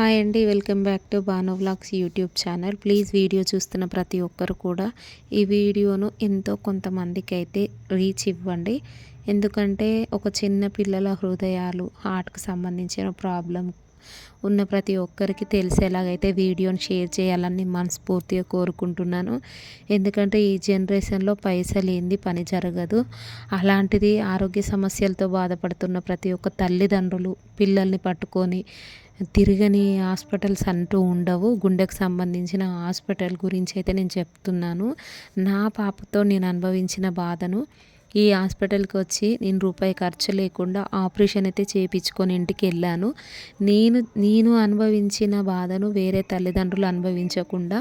Hi అండి welcome back to Banu vlogs YouTube channel. Please video చూస్తున్న ప్రతి ఒక్కరు కూడా ఈ వీడియోను ఎంతో కొంతమందికి అయితే రీచ్ ఇవ్వండి. ఎందుకంటే ఒక చిన్న పిల్లల హృదయాలు హార్ట్కి సంబంధించిన ప్రాబ్లం ఉన్న ప్రతి ఒక్కరికి తెలిసేలాగైతే వీడియోని షేర్ చేయాలని మనస్ఫూర్తిగా కోరుకుంటున్నాను. ఎందుకంటే ఈ జనరేషన్లో పైసలు ఏంది పని జరగదు. అలాంటిది ఆరోగ్య సమస్యలతో బాధపడుతున్న ప్రతి ఒక్క తల్లిదండ్రులు పిల్లల్ని పట్టుకొని తిరగని హాస్పిటల్స్ అంటూ ఉండవు. గుండెకు సంబంధించిన హాస్పిటల్ గురించి అయితే నేను చెప్తున్నాను. నా పాపతో నేను అనుభవించిన బాధను ఈ హాస్పిటల్కి వచ్చి నేను రూపాయి ఖర్చు లేకుండా ఆపరేషన్ అయితే చేయించుకొని ఇంటికి వెళ్ళాను. నేను నేను అనుభవించిన బాధను వేరే తల్లిదండ్రులు అనుభవించకుండా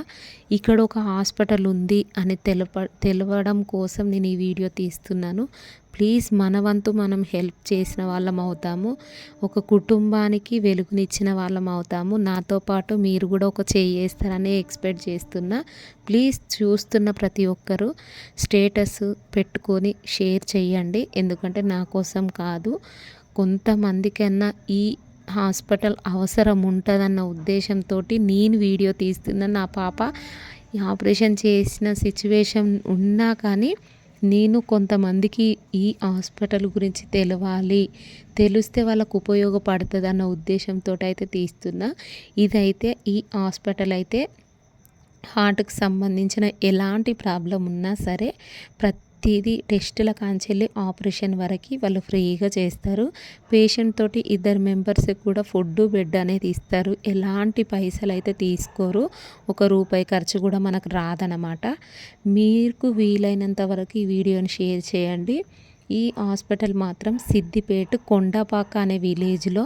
ఇక్కడ ఒక హాస్పిటల్ ఉంది అని తెలప తెలవడం కోసం నేను ఈ వీడియో తీస్తున్నాను. ప్లీజ్ మన వంతు మనం హెల్ప్ చేసిన వాళ్ళం అవుతాము. ఒక కుటుంబానికి వెలుగునిచ్చిన వాళ్ళం అవుతాము. నాతో పాటు మీరు కూడా ఒక చేస్తారని ఎక్స్పెక్ట్ చేస్తున్నా. ప్లీజ్ చూస్తున్న ప్రతి ఒక్కరూ స్టేటస్ పెట్టుకొని షేర్ చేయండి. ఎందుకంటే నా కోసం కాదు కొంతమందికన్నా ఈ హాస్పిటల్ అవసరం ఉంటుందన్న ఉద్దేశంతో నేను వీడియో తీస్తున్నా నా పాప ఆపరేషన్ చేసిన సిచ్యువేషన్ ఉన్నా కానీ నేను కొంతమందికి ఈ హాస్పిటల్ గురించి తెలవాలి తెలిస్తే వాళ్ళకు ఉపయోగపడుతుంది అన్న ఉద్దేశంతో అయితే తీస్తున్నా. ఇదైతే ఈ హాస్పిటల్ అయితే హార్ట్కి సంబంధించిన ఎలాంటి ప్రాబ్లం ఉన్నా సరే ప్రతి ప్రతిదీ టెస్టుల కాంచెల్లి ఆపరేషన్ వరకు వాళ్ళు ఫ్రీగా చేస్తారు. పేషెంట్ తోటి ఇద్దరు మెంబర్స్కి కూడా ఫుడ్ బెడ్ అనేది ఇస్తారు. ఎలాంటి పైసలు అయితే తీసుకోరు. ఒక రూపాయి ఖర్చు కూడా మనకు రాదనమాట మీకు వీలైనంత వరకు ఈ వీడియోని షేర్ చేయండి. ఈ హాస్పిటల్ మాత్రం సిద్దిపేట కొండపాక అనే విలేజ్లో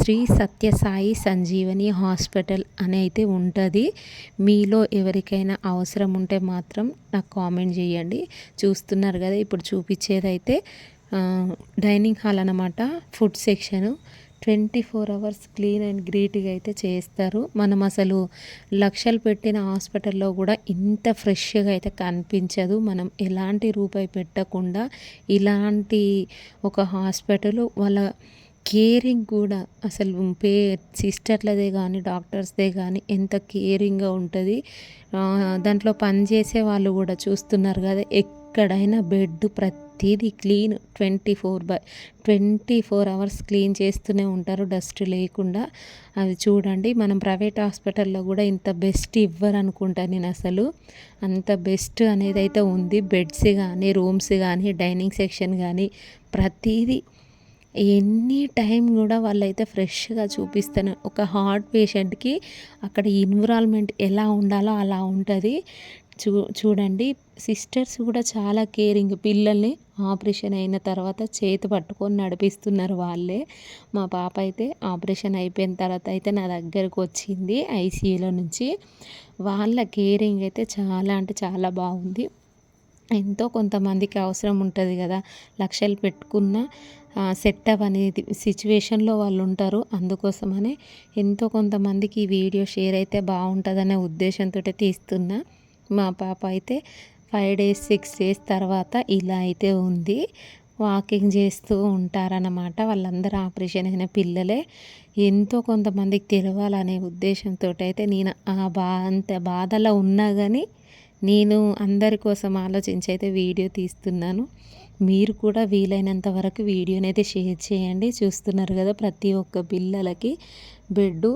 శ్రీ సత్యసాయి సంజీవని హాస్పిటల్ అని అయితే ఉంటుంది. మీలో ఎవరికైనా అవసరం ఉంటే మాత్రం నాకు కామెంట్ చేయండి. చూస్తున్నారు కదా ఇప్పుడు చూపించేదైతే డైనింగ్ హాల్ అనమాట food section. Twenty four hours clean and గ్రీట్గా అయితే చేస్తారు. మనం అసలు లక్షలు పెట్టిన హాస్పిటల్లో కూడా ఇంత ఫ్రెష్గా అయితే కనిపించదు. మనం ఎలాంటి రూపాయి పెట్టకుండా ఇలాంటి ఒక హాస్పిటల్ వాళ్ళ కేరింగ్ కూడా అసలు పే సిస్టర్లదే కానీ డాక్టర్స్దే కానీ ఎంత కేరింగ్గా ఉంటుంది. దాంట్లో పనిచేసే వాళ్ళు కూడా చూస్తున్నారు కదా ఎక్కడైనా బెడ్ ప్రతిదీ clean twenty four by twenty four hours clean చేస్తూనే ఉంటారు. డస్ట్ లేకుండా. అది చూడండి. మనం ప్రైవేట్ హాస్పిటల్లో కూడా ఇంత బెస్ట్ ఇవ్వరు అనుకుంటా నేను అసలు. అంత బెస్ట్ అనేది అయితే ఉంది. బెడ్స్ కానీ రూమ్స్ కానీ డైనింగ్ సెక్షన్ కానీ ప్రతిదీ ఎనీ టైం కూడా వాళ్ళైతే ఫ్రెష్గా చూపిస్తాను. ఒక హార్ట్ పేషెంట్కి అక్కడ ఇన్విరాల్మెంట్ ఎలా ఉండాలో అలా ఉంటుంది. చూ చూడండి. సిస్టర్స్ కూడా చాలా కేరింగ్. పిల్లల్ని ఆపరేషన్ అయిన తర్వాత చేతి పట్టుకొని నడిపిస్తున్నారు వాళ్ళే. మా పాప అయితే ఆపరేషన్ అయిపోయిన తర్వాత అయితే నా దగ్గరకు వచ్చింది ఐసీయూలో నుంచి. వాళ్ళ కేరింగ్ అయితే చాలా అంటే చాలా బాగుంది. ఎంతో కొంతమందికి అవసరం ఉంటుంది కదా. లక్షలు పెట్టుకున్న సెట్ అనేది సిచ్యువేషన్లో వాళ్ళు ఉంటారు. అందుకోసమనే ఎంతో కొంతమందికి ఈ వీడియో షేర్ అయితే బాగుంటుందనే ఉద్దేశంతో తీస్తున్నా. మా పాప అయితే ఫైవ్ డేస్ సిక్స్ డేస్ తర్వాత ఇలా అయితే ఉంది. వాకింగ్ చేస్తూ ఉంటారన్నమాట. వాళ్ళందరూ ఆపరేషన్ అయిన పిల్లలే. ఎంతో కొంతమందికి తెలవాలనే ఉద్దేశంతో అయితే నేను ఆ బా అంత బాధలో ఉన్నా కానీ నేను అందరి కోసం ఆలోచించి అయితే వీడియో తీస్తున్నాను. మీరు కూడా వీలైనంత వరకు వీడియోని అయితే షేర్ చేయండి. చూస్తున్నారు కదా ప్రతి ఒక్క పిల్లలకి బెడ్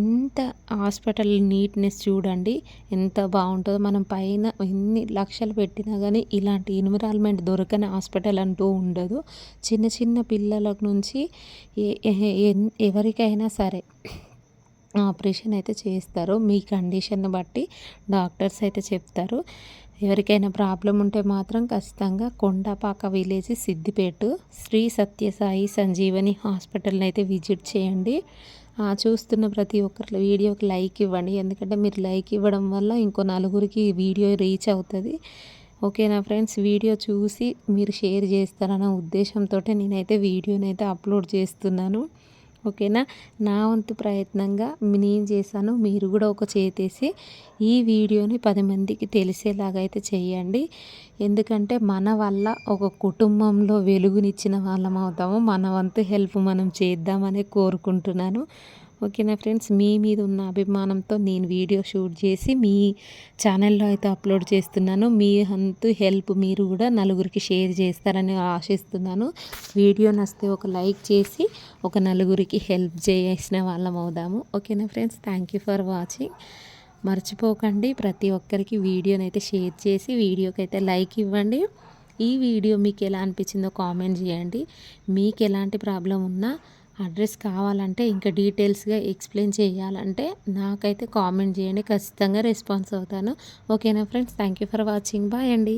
ఎంత హాస్పిటల్ నీట్నెస్ చూడండి ఎంత బాగుంటుందో. మనం పైన ఎన్ని లక్షలు పెట్టినా కానీ ఇలాంటి ఎన్విరాన్మెంట్ దొరకని హాస్పిటల్ అంటూ ఉండదు. చిన్న చిన్న పిల్లల నుంచి ఎవరికైనా సరే ఆపరేషన్ అయితే చేస్తారు. మీ కండిషన్ బట్టి డాక్టర్స్ అయితే చెప్తారు. ఎవరికైనా ప్రాబ్లం ఉంటే మాత్రం ఖచ్చితంగా కొండపాక విలేజ్ సిద్దిపేట శ్రీ సత్యసాయి సంజీవని హాస్పిటల్ని అయితే విజిట్ చేయండి. చూస్తున్న ప్రతి ఒక్కరి వీడియోకి లైక్ ఇవ్వండి. ఎందుకంటే మీరు లైక్ ఇవ్వడం వల్ల ఇంకో నలుగురికి వీడియో రీచ్ అవుతుంది. ఓకేనా ఫ్రెండ్స్? వీడియో చూసి మీరు షేర్ చేస్తారన్న ఉద్దేశంతో నేనైతే వీడియోని అయితే అప్లోడ్ చేస్తున్నాను. ఓకేనా? నా వంతు ప్రయత్నంగా నేను చేశాను. మీరు కూడా ఒక చేతేసి ఈ వీడియోని పది మందికి తెలిసేలాగా అయితే చేయండి ఎందుకంటే మన వల్ల ఒక కుటుంబంలో వెలుగునిచ్చిన వాళ్ళం అవుతాము. మన వంతు హెల్ప్ మనం చేద్దామని కోరుకుంటున్నాను. ఓకేనా ఫ్రెండ్స్? మీ మీద ఉన్న అభిమానంతో నేను వీడియో షూట్ చేసి మీ ఛానల్లో అయితే అప్లోడ్ చేస్తున్నాను. మీ అంతు హెల్ప్ మీరు కూడా నలుగురికి షేర్ చేస్తారని ఆశిస్తున్నాను. వీడియో నస్తే ఒక లైక్ చేసి ఒక నలుగురికి హెల్ప్ చేసిన వాళ్ళం అవుదాము. ఓకేనా friends? Thank you for watching. మర్చిపోకండి ప్రతి ఒక్కరికి వీడియోనైతే షేర్ చేసి వీడియోకి అయితే లైక్ ఇవ్వండి. ఈ వీడియో మీకు ఎలా అనిపించిందో కామెంట్ చేయండి. మీకు ఎలాంటి ప్రాబ్లం ఉన్నా అడ్రస్ కావాలంటే ఇంకా డీటెయిల్స్గా ఎక్స్ప్లెయిన్ చేయాలంటే నాకైతే కామెంట్ చేయండి. ఖచ్చితంగా రెస్పాన్స్ అవుతాను. ఓకేనా friends? Thank you for watching. Bye అండి.